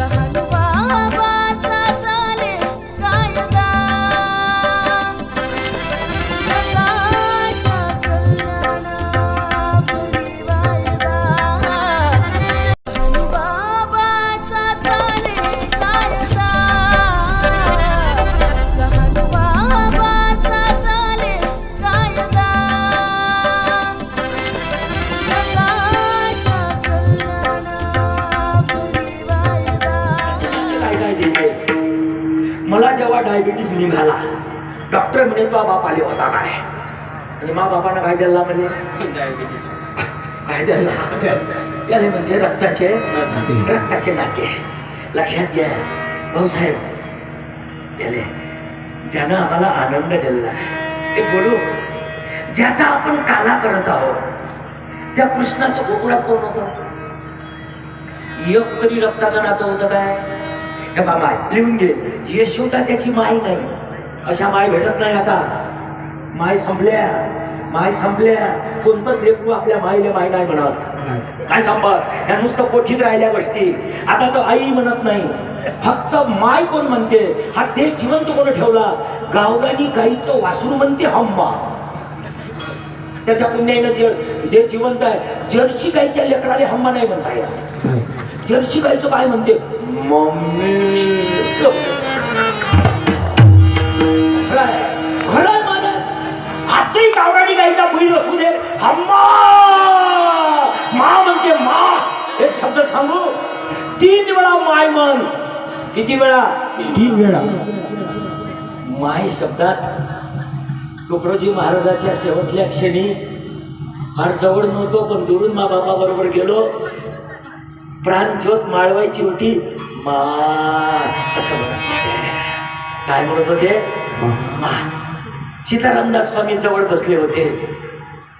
लहान डायबिटीस निघाला डॉक्टर म्हणे तो बाप आले होता काय आणि मा बापानं काय द्यायला म्हणे डायबिटीस काय द्यायला त्याला म्हणते रक्ताचे रक्ताचे नाते लक्षात घ्या भाऊसाहेब त्याले ज्यानं आम्हाला आनंद दिला ते बोलू ज्याचा आपण काला करत आहोत त्या कृष्णाचं गोकुळात कोण होतं एक तरी रक्ताचं नातं होतं काय हे बा माय लिहून घे. यशोदा त्याची माय नाही. अशा माय भेटत नाही आता. माय संपल्या. माय संपल्या. कोणतंच लेकरू आपल्या माईले माय नाही म्हणत. काय संपत? या नुसतं पोथीत राहिल्या गोष्टी. आता तो आई म्हणत नाही. फक्त माय कोण म्हणते? हा देह जिवंत कोण ठेवला? गावरानी गाईचं वासरू म्हणते हम्मा. त्याच्या पुण्यानं जे जे जिवंत आहे जर्सी गाईच्या लेकराला हम्मा नाही म्हणता येत. जर्सी गाईचं काय म्हणते? मम्मी. खरंय मानत आजही गावरानी गाईचा बैल असू दे. हम्मा मा म्हणते मा. एक शब्द सांगू? तीन वेळा माय मन. किती वेळा? तीन वेळा. माय शब्दात तुकडोजी महाराजाच्या शेवटल्या क्षणी फार जवळ नव्हतो पण दुरून मा बाबा बरोबर गेलो. प्राण ज्योत माळवायची होती. मा असं म्हणत. काय म्हणत होते? मा. सीतारामदास स्वामी जवळ बसले होते.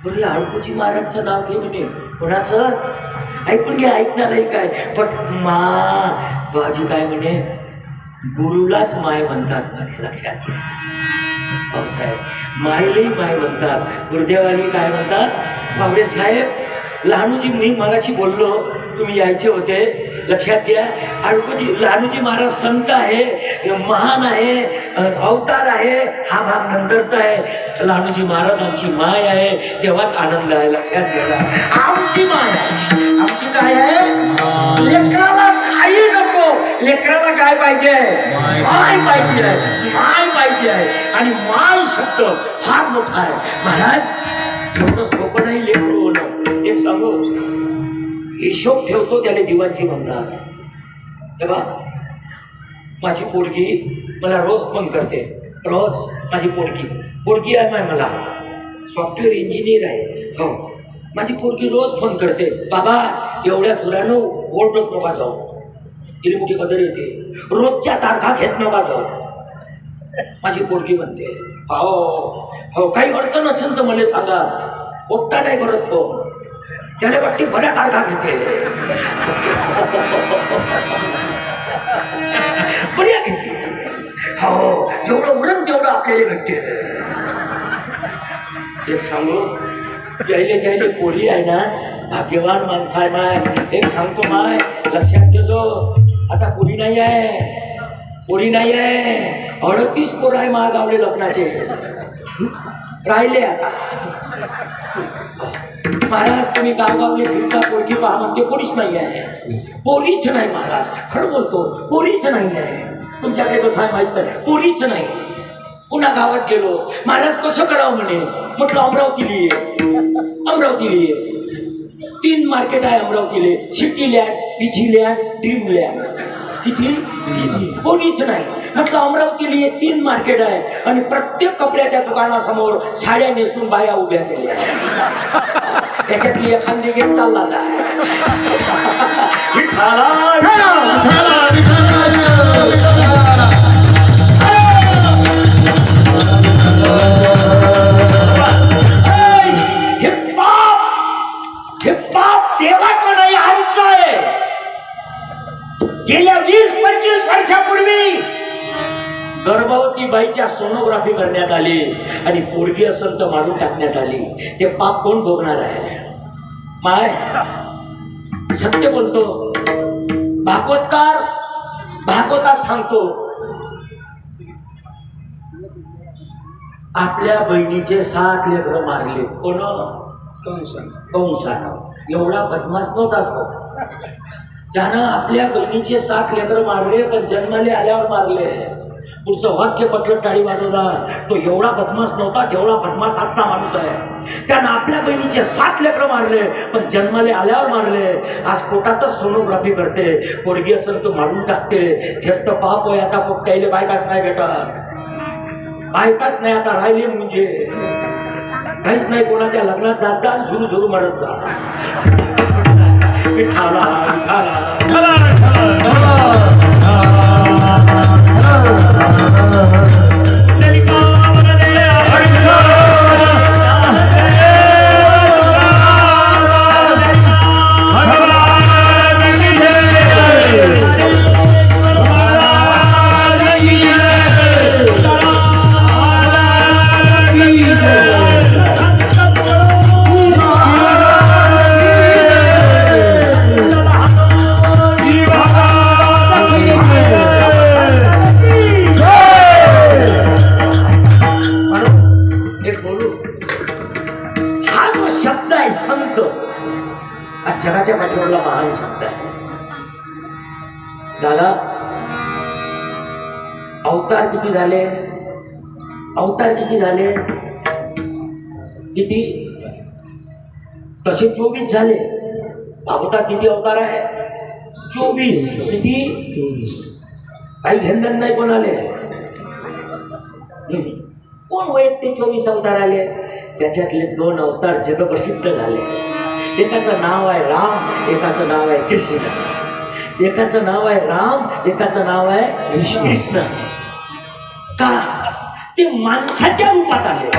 म्हणजे अळकुजी महाराजचं नाव घे म्हणे कोणाचं? ऐकून घ्या ऐकणार आहे काय. पण मा बाजी काय म्हणे? गुरुलाच माय म्हणतात म्हणे लक्षात घ्या. भाऊसाहेब मायलाही माय म्हणतात. गुरुदेवाली काय म्हणतात? बाबडे साहेब लहानूजी मी मगाशी बोललो तुम्ही यायचे होते लक्षात घ्या. अडकोजी लहानूजी महाराज संत आहे महान आहे अवतार आहे हा भाग नंतरचा आहे. लहानूजी महाराजांची माय आहे तेव्हाच आनंद आहे लक्षात घ्या. आमची माय आहे. आमची काय आहे? लेकराला काही नको. लेकराला काय पाहिजे? माय पाहिजे आहे. माय पाहिजे आहे. आणि माय शब्द फार मोठा आहे. महाराज एवढं सोपं नाही लेकरू. म्हणजे एक हिशोब ठेवतो त्याला दिवाची म्हणतात. हे बा माझी पोरगी मला रोज फोन करते. रोज माझी पोरगी. पोरगी आहे माय मला. सॉफ्टवेअर इंजिनियर आहे. हो. माझी पोरगी रोज फोन करते. बाबा एवढ्या धुरानं ओरडत नका जाऊ. तिने मोठी कदर येते रोजच्या तारखा घेत नका जाऊ. माझी पोरगी म्हणते हो हो काही अडचण असेल तर मला सांगा. पोट्टा नाही करत फोन त्याला वाटते बऱ्या तारखा घेते बऱ्या घेते हो जेवढं उरण तेवढं आपल्याला भेटते. हे सांगू घ्यायले घ्यायले पोरी आहे ना भाग्यवान माणसं आहे माय एक सांगतो माय लक्षात घेतो आता पोरी नाही आहे. पोरी नाही आहे. अडतीस पोर आहे महागावले लग्नाचे. राहिले आता. महाराज तुम्ही गावगावले फिरता पोरगी पहा म्हणते पोरीच नाही आहे. पोरीच नाही महाराज. खरं बोलतो पोरीच नाही आहे. तुमच्याकडे कसं आहे माहित नाही पोरीच नाही. पुन्हा गावात गेलो. महाराज कसं करावं म्हणे? म्हटलं अमरावतीला ये अमरावतीला ये तीन मार्केट आहे अमरावतीले. सिटी लँड पिझी लँड ड्रीम लँड किती? कोणीच नाही. म्हटलं अमरावतीला तीन मार्केट आहे आणि प्रत्येक कपड्याच्या दुकानासमोर साड्या नेसून बाया उभ्या केल्या. त्याच्यातली एखादी घेत चालला जाय आहे. गेल्या वीस पंचवीस वर्षापूर्वी गर्भवती बाईच्या सोनोग्राफी करण्यात आली. आणि पोरगी असेल तर मारून टाकण्यात आली. ते पाप कोण भोगणार आहे? माय सत्य बोलतो. भागवतकार भागवतात सांगतो. आपल्या बहिणीचे सात लेकरं मारले. कोण? कंसानं. एवढा बदमाश नव्हता तो. त्यानं आपल्या बहिणीचे सात लेकरं मारले पण जन्माले आल्यावर मारले. पुढचं वाक्य पटलं टाळी वाजवला. तो एवढा बदमाश नव्हता जेवढा बदमाश आजचा माणूस आहे. त्यानं आपल्या बहिणीचे सात लेकरं मारले पण जन्माले आल्यावर मारले. आज पोटातच सोनोग्राफी करते. पोरगी असेल तर मारून टाकते. जास्त पाप होय आता पोट्याईले बायकाच नाही भेटत. बायकाच नाही आता राहिली म्हणजे काहीच नाही कोणाच्या लग्नात जात जा झुरू झुरू म्हणत जा. विठाला विठाला म्हणून एक बोलू? हा जो शब्द आहे संत हा जगाच्या पाठीवरला महान शब्द आहे. दादा अवतार किती झाले? अवतार किती झाले? किती? तसे चोवीस झाले. अवतार किती अवतार आहे? चोवीस. किती? काही घेणदेण नाही कोणाले. कोण वैयक्तिक चोवीस अवतार आले? त्याच्यातले दोन अवतार जगप्रसिद्ध झाले. एकाचं नाव आहे राम एकाचं नाव आहे कृष्ण. एकाचं नाव आहे राम एकाचं नाव आहे कृष्ण का? ते माणसाच्या रूपात आले.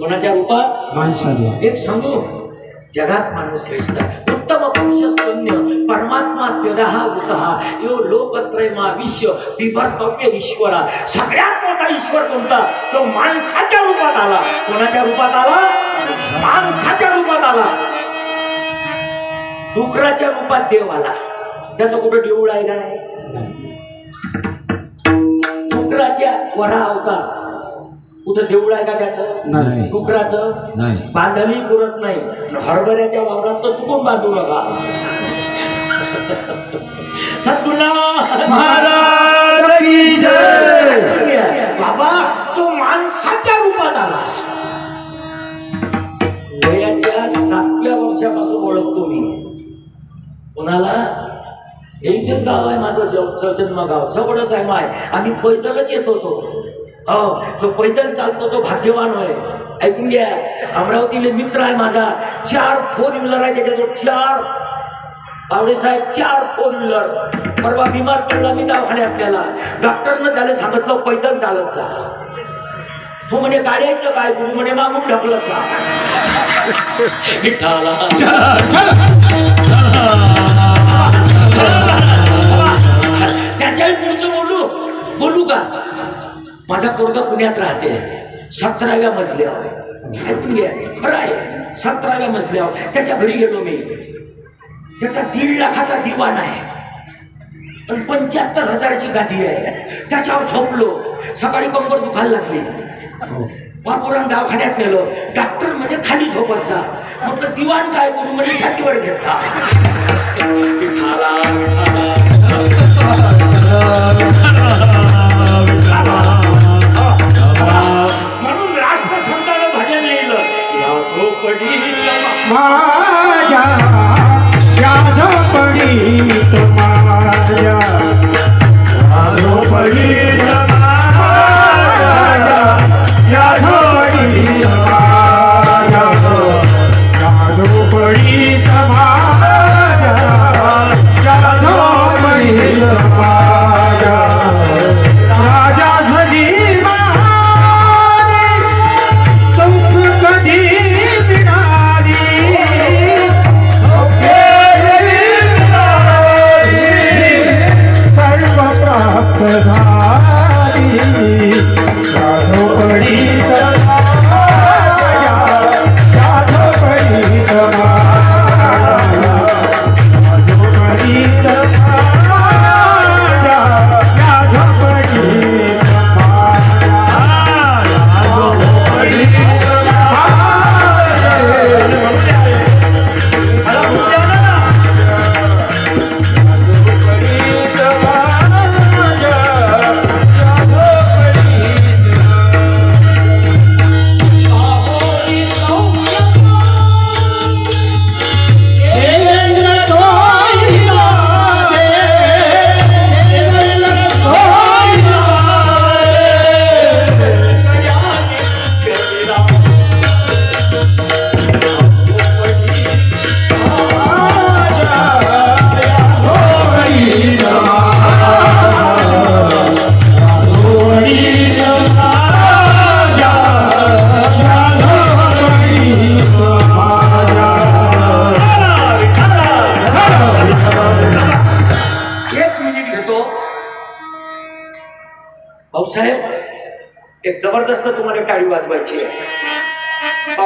कोणाच्या रूपात? माणसाने एक सांगू? जगात माणूस श्रेष्ठ उत्तम पुरुष स्तन्य परमात्मा त्यगहा उतः यो लोकत्रयमा विश्व विभर्तव्य ईश्वरा सगळ्यात मोठा ईश्वर कोणता? जो माणसाच्या रूपात आला. कोणाच्या रूपात आला? माणसाच्या रूपात आला. डुकराच्या रूपात देव आला. त्याचं कुठं देऊळ आहे काय डुकराच्या वरा अवतार. कुठं देऊळ आहे का त्याचं? नाही. डुकराचं? नाही. बांधणी पुरत नाही. हरभऱ्याच्या वावरात तर चुकून बांधू नका. जय. बाबा तो माणसाच्या रूपात आला. वयाच्या सातव्या वर्षापासून ओळखतो मी. कोणाला? इथेच गाव आहे माझं जन्म गाव जवळच आहे माय. आम्ही पैदलच येत होतो. हो जो पैदल चालतो तो भाग्यवान होय. ऐकून घ्या. अमरावतीले मित्र आहे माझा. चार फोर व्हीलर आहे त्याच्याजवळ. चार. आवडे साहेब चार फोर व्हीलर परवा बिमार पडला मी दवाखान्यात त्याला. डॉक्टरनं त्याला सांगितलं पैदल चालत जा. तो म्हणे गाड्याचं काय? गुरु म्हणे मागून ढकलत जा. विठ्ठला. त्याच्याही पुढचं बोलू. बोलू का? माझा पोरगा पुण्यात राहते. सतराव्या मजल्यावर ऐकून घ्या खरं आहे. सतराव्या मजल्यावर. त्याच्या घरी गेलो मी. त्याचा दीड लाखाचा दिवाण आहे. पण पंच्याहत्तर हजाराची गादी आहे. त्याच्यावर झोपलो. सकाळी कंबर दुखायला लागली. वापुरान दवाखान्यात नेलो. डॉक्टर म्हणजे खाली झोपायचा. म्हटलं दिवाण काय बोलू? म्हणजे छातीवर घ्यायचा. पडी झोपडीला माझ्या यादपडी माझ्या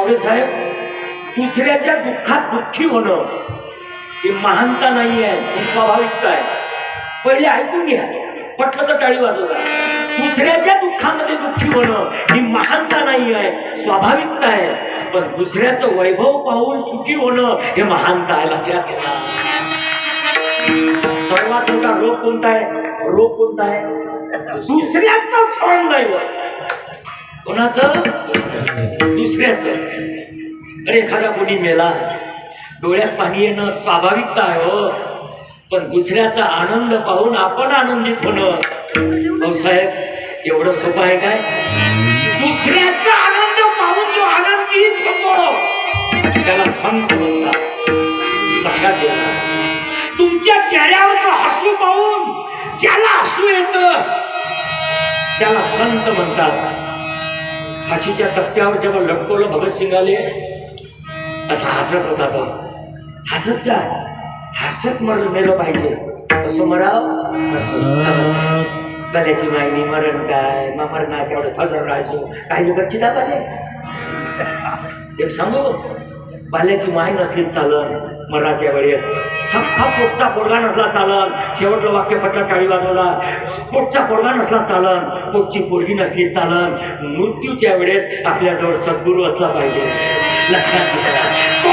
आहे साहेब दुसऱ्याच्या दुःखात दुःखी होणं ही महानता नाही आहे ही स्वाभाविकता आहे. पहिले ऐकून घ्या. पटलं तर टाळी वाजवता दुसऱ्याच्या दुःखामध्ये दुःखी होणं ही महानता नाही आहे स्वाभाविकता आहे. पण दुसऱ्याचं वैभव पाहून सुखी होणं हे महानता आहे लक्षात घ्या. सर्वात मोठा रोग कोणता आहे? रोग कोणता आहे? दुसऱ्याचं सण नाही कोणाचं? दुसऱ्याचं. एखादा कोणी मेला डोळ्यात पाणी येणं स्वाभाविकता आहे हो. पण दुसऱ्याचा आनंद पाहून आपण आनंदित होणं. हो भाऊसाहेब एवढं सोपं आहे काय? दुसऱ्याचा आनंद पाहून जो आनंदित होतो त्याला संत म्हणतात. लक्षात घ्या तुमच्या चेहऱ्यावरचं हसू पाहून ज्याला हसू येत त्याला संत म्हणतात. फाशीच्या तक्त्यावर जेव्हा लटकवलं भगतसिंग आले असं हसत होता तो. हसत जा. हसत मर मेलं पाहिजे. कसं मराव गल्याची मायनी मरण काय? मग मरणाच्या एवढं फसर राहायचो काही लोक चिता पाहिले एक सांगू? बाल्याची माय नसली चालन. मरणाच्या वेळेस सख्खा पोटचा पोरगा नसला चालन. शेवटलं वाक्य पटला टाळी वाजवला. पोटचा पोरगा नसला चालन. पोटची पोरगी नसली चालन. मृत्यूच्या वेळेस आपल्याजवळ सद्गुरू असला पाहिजे. लक्षात घ्या तो